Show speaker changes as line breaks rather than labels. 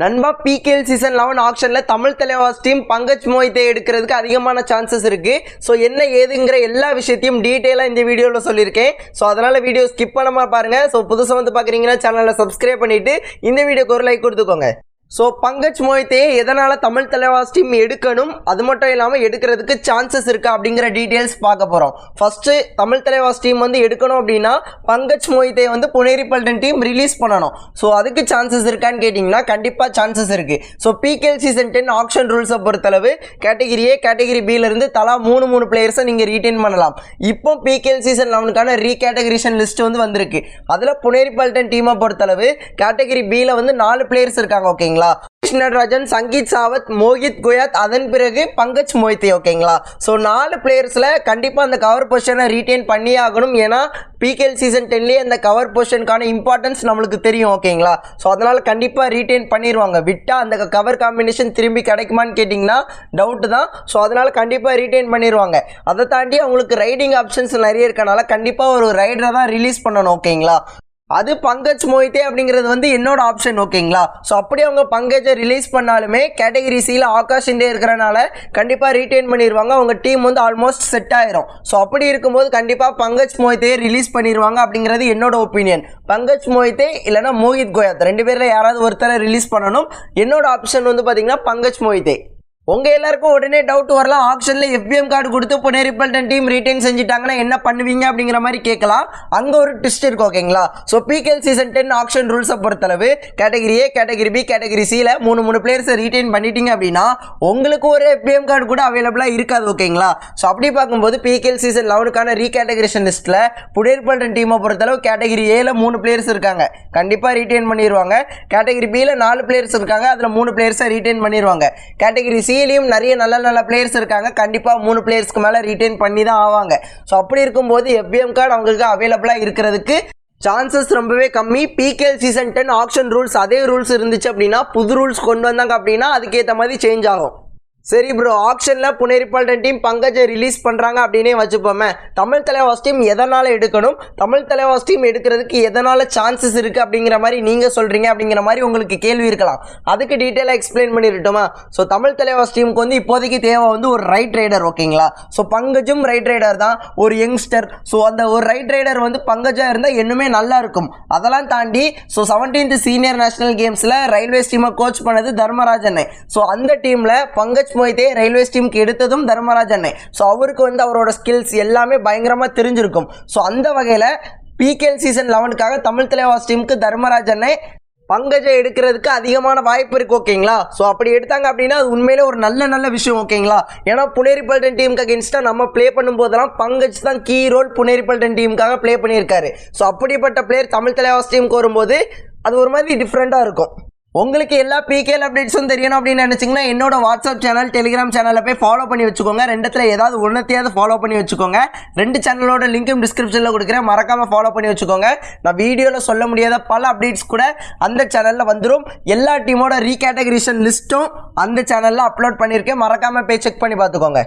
நண்பா PKL season eleven ஆக்ஷனில் Tamil Thalaivas team Pankaj மோஹித்தை எடுக்கிறதுக்கு அதிகமான சான்சஸ் இருக்குது ஸோ என்ன ஏதுங்கிற எல்லா விஷயத்தையும் டீட்டெயிலாக இந்த வீடியோவில் சொல்லியிருக்கேன். ஸோ அதனால் வீடியோ ஸ்கிப் பண்ணாமல் பாருங்கள் ஸோ புதுசாக வந்து பார்க்குறீங்கன்னா சேனலை சப்ஸ்கிரைப் பண்ணிவிட்டு இந்த வீடியோக்கு ஒரு லைக் கொடுத்துக்கோங்க. ஸோ பங்கஜ் மோஹித்தையை எதனால் தமிழ் தலைவாஸ் டீம் எடுக்கணும்? அது மட்டும் இல்லாமல் எடுக்கிறதுக்கு சான்சஸ் இருக்கா அப்படிங்கிற டீட்டெயில்ஸ் பார்க்க போகிறோம் ஃபஸ்ட்டு தமிழ் தலைவாஸ் டீம் வந்து எடுக்கணும் அப்படின்னா பங்கஜ் மோஹித்தை வந்து புனேரி பல்டன் டீம் ரிலீஸ் பண்ணணும். ஸோ அதுக்கு சான்சஸ் இருக்கான்னு கேட்டிங்கன்னா கண்டிப்பாக சான்சஸ் இருக்குது so PKL season ten auction ரூல்ஸை பொறுத்தளவு கேட்டகிரி ஏ கேட்டகிரி பியிலிருந்து தலா மூணு மூணு பிளேயர்ஸை நீங்கள் ரீட்டைன் பண்ணலாம். இப்போ பிகேஎல் சீசன் லெவனுக்கான ரீகேட்டகரிஷன் லிஸ்ட் வந்து வந்திருக்கு. அதில் புனேரி பல்டன் டீமை பொறுத்தளவு கேட்டகிரி பியில் வந்து நாலு பிளேயர்ஸ் இருக்காங்க ஓகேங்களா கிருஷ்ணராஜன் சங்கீத் சாவத் மோகித் குயாத் அதன் பிறகு பங்கஜ் மோஹித்தி ஓகேங்களா? ஸோ நாலு பிளேயர்ஸில் கண்டிப்பாக அந்த கவர் பொசிஷனை ரீட்டைன் பண்ணியே ஆகணும். ஏன்னா பிகேஎல் சீசன் டென்லேயே அந்த கவர் பொசிஷனுக்கான இம்பார்ட்டன்ஸ் நம்மளுக்கு தெரியும் ஓகேங்களா? ஸோ அதனால் கண்டிப்பாக ரீட்டைன் பண்ணிடுவாங்க விட்டால் அந்த கவர் காம்பினேஷன் திரும்பி கிடைக்குமான்னு கேட்டிங்கன்னா டவுட்டு தான். ஸோ அதனால் கண்டிப்பாக ரீட்டைன் பண்ணிடுவாங்க அதை தாண்டி அவங்களுக்கு ரைடிங் ஆப்ஷன்ஸ் நிறைய இருக்கனால கண்டிப்பாக ஒரு ரைடரை தான் ரிலீஸ் பண்ணணும் ஓகேங்களா? அது பங்கஜ் மோஹித்தே அப்படிங்கிறது வந்து என்னோட ஆப்ஷன் ஓகேங்களா? ஸோ அப்படியே அவங்க பங்கஜை ரிலீஸ் பண்ணாலுமே கேட்டகரி சியில் ஆகாஷ் இருக்கிறனால கண்டிப்பாக ரீட்டைன் பண்ணிடுவாங்க அவங்க டீம் வந்து ஆல்மோஸ்ட் செட் ஆயிரும். ஸோ அப்படி இருக்கும்போது கண்டிப்பாக பங்கஜ் மோஹித்தே ரிலீஸ் பண்ணிடுவாங்க அப்படிங்கிறது என்னோட ஒப்பீனியன் பங்கஜ் மோஹித்தே இல்லைனா மோஹித் கோயாத் ரெண்டு பேரில் யாராவது ஒருத்தரை ரிலீஸ் பண்ணணும். என்னோட ஆப்ஷன் வந்து பார்த்தீங்கன்னா பங்கஜ் மோஹித்தே உங்கள் எல்லாருக்கும் உடனே டவுட் வரலாம். ஆப்ஷனில் எஃபிஎம் கார்டு கொடுத்து புனே ரிப்பல்டன் டீம் ரீட்டைன் செஞ்சுட்டாங்கன்னா என்ன பண்ணுவீங்க அப்படிங்கிற மாதிரி கேட்கலாம். அங்கே ஒரு ட்விஸ்ட் இருக்கு ஓகேங்களா so PKL season ten auction ரூல்ஸை பொறுத்தளவு category A category B category சியில் மூணு மூணு பிளேயர்ஸை ரீட்டைன் பண்ணிட்டீங்க அப்படின்னா உங்களுக்கு ஒரு எஃபிஎம் கார்டு கூட அவைலபிளாக இருக்காது ஓகேங்களா ஸோ அப்படி பார்க்கும்போது பிகேஎல் சீசன் லெவனுக்கான ரீகேட்டகரேஷன் லிஸ்ட்டில் புனே ரிப்பல்டன் டீமை பொறுத்தளவு கேட்டகரி ஏல மூணு பிளேயர்ஸ் இருக்காங்க. கண்டிப்பாக ரீட்டைன் பண்ணிடுவாங்க கேட்டகிரி பியில் நாலு பிளேயர்ஸ் இருக்காங்க. அதில் மூணு பிளேயர்ஸை ரீட்டைன் பண்ணிடுவாங்க கேட்டகிரி சிலையும் நிறைய நல்ல நல்ல பிளேயர்ஸ் இருக்காங்க. கண்டிப்பாக மூணு பிளேயர்ஸ்க்கு மேலே ரீட்டைன் பண்ணி தான் ஆவாங்க. ஸோ அப்படி இருக்கும்போது எஃப்எம் கார்டு அவங்களுக்கு அவைலபிளாக இருக்கிறதுக்கு சான்சஸ் ரொம்பவே கம்மி. PKL season ten auction rules அதே ரூல்ஸ் இருந்துச்சு அப்படின்னா புது ரூல்ஸ் கொண்டு வந்தாங்க அப்படின்னா அதுக்கேற்ற மாதிரி சேஞ்ச் ஆகும். சரி ப்ரோ ஆக்ஷனில் புனேரிப்பால்டன் டீம் பங்கஜை ரிலீஸ் பண்ணுறாங்க அப்படின்னே வச்சுப்போமே. தமிழ் தலைவாஸ் டீம் எதனால் எடுக்கணும்? தமிழ் தலைவாஸ் டீம் எடுக்கிறதுக்கு எதனால் சான்சஸ் இருக்குது அப்படிங்கிற மாதிரி நீங்கள் சொல்கிறீங்க அப்படிங்கிற மாதிரி உங்களுக்கு கேள்வி இருக்கலாம். அதுக்கு டீட்டெயிலாக எக்ஸ்பிளைன் பண்ணிருட்டோமா ஸோ தமிழ் தலைவாஸ் டீமுக்கு வந்து இப்போதைக்கு தேவை வந்து ஒரு ரைட் ரைடர் ஓகேங்களா ஸோ பங்கஜும் ரைட் ரைடர் தான் ஒரு யங்ஸ்டர் ஸோ அந்த ஒரு ரைட் ரைடர் வந்து பங்கஜாக இருந்தால் இன்னுமே நல்லா இருக்கும். அதெல்லாம் தாண்டி ஸோ செவன்டீன்த் சீனியர் நேஷனல் கேம்ஸில் ரயில்வேஸ் டீமை கோச் பண்ணது தர்மராஜனை. ஸோ அந்த டீமில் பங்கஜ் மொய்தே ரயில்வே ஸ்டீமுக்கு எடுத்ததும் தர்மராஜ் அண்ணே. ஸோ அவருக்கு வந்து அவரோட ஸ்கில்ஸ் எல்லாமே பயங்கரமாக தெரிஞ்சிருக்கும். ஸோ அந்த வகையில் பிகேஎல் சீசன் லெவனுக்காக தமிழ் தலைவாஸ் டீமுக்கு தர்மராஜ் அண்ணே பங்கஜை எடுக்கிறதுக்கு அதிகமான வாய்ப்பு இருக்குது ஓகேங்களா ஸோ அப்படி எடுத்தாங்க அப்படின்னா அது உண்மையிலே ஒரு நல்ல நல்ல விஷயம் ஓகேங்களா ஏன்னா புனேரிப்பல்டன் டீமுக்கு அகேன்ஸ்டாக நம்ம ப்ளே பண்ணும்போதெல்லாம் பங்கஜ் தான் கீ ரோல் புனேரிப்பல்டன் டீமுக்காக ப்ளே பண்ணியிருக்காரு. ஸோ அப்படிப்பட்ட பிளேயர் தமிழ் தலைவாஸ் டீமுக்கு வரும்போது அது ஒரு மாதிரி டிஃப்ரெண்ட்டாக இருக்கும். உங்களுக்கு எல்லா பிகேஎல் அப்டேட்ஸும் தெரியணும் அப்படின்னு நினச்சிங்கன்னா என்னோட வாட்ஸ்அப் சேனல் டெலிகிராம் சேனலில் போய் ஃபாலோ பண்ணி வச்சுக்கோங்க. ரெண்டுத்தில் ஏதாவது ஒன்றத்தையாவது ஃபாலோ பண்ணி வச்சுக்கோங்க. ரெண்டு சேனலோட லிங்க்கும் டிஸ்கிரிப்ஷனில் கொடுக்குறேன். மறக்காமல் ஃபாலோ பண்ணி வச்சுக்கோங்க. நான் வீடியோவில் சொல்ல முடியாத பல அப்டேட்ஸ் கூட அந்த சேனலில் வந்துடும் எல்லா டீமோட ரீகேட்டகரிசன் லிஸ்ட்டும் அந்த சேனலில் அப்லோட் பண்ணியிருக்கேன். மறக்காமல் போய் செக் பண்ணி பார்த்துக்கோங்க.